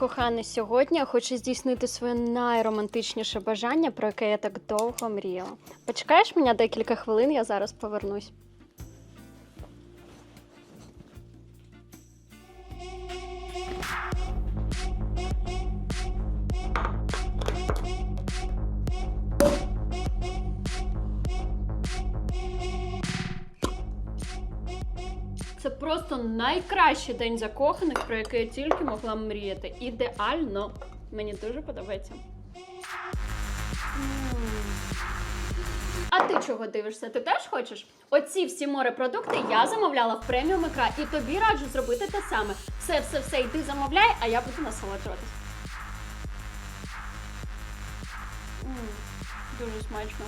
Коханий, сьогодні я хочу здійснити своє найромантичніше бажання, про яке я так довго мріяла. Почекаєш мене декілька хвилин, я зараз повернусь. Це просто найкращий день закоханих, про який я тільки могла мріяти. Ідеально. Мені дуже подобається. А ти чого дивишся? Ти теж хочеш? Оці всі морепродукти я замовляла в преміум ікра, і тобі раджу зробити те саме. Все, все, все, йди замовляй, а я буду насолоджуватись. Дуже смачно.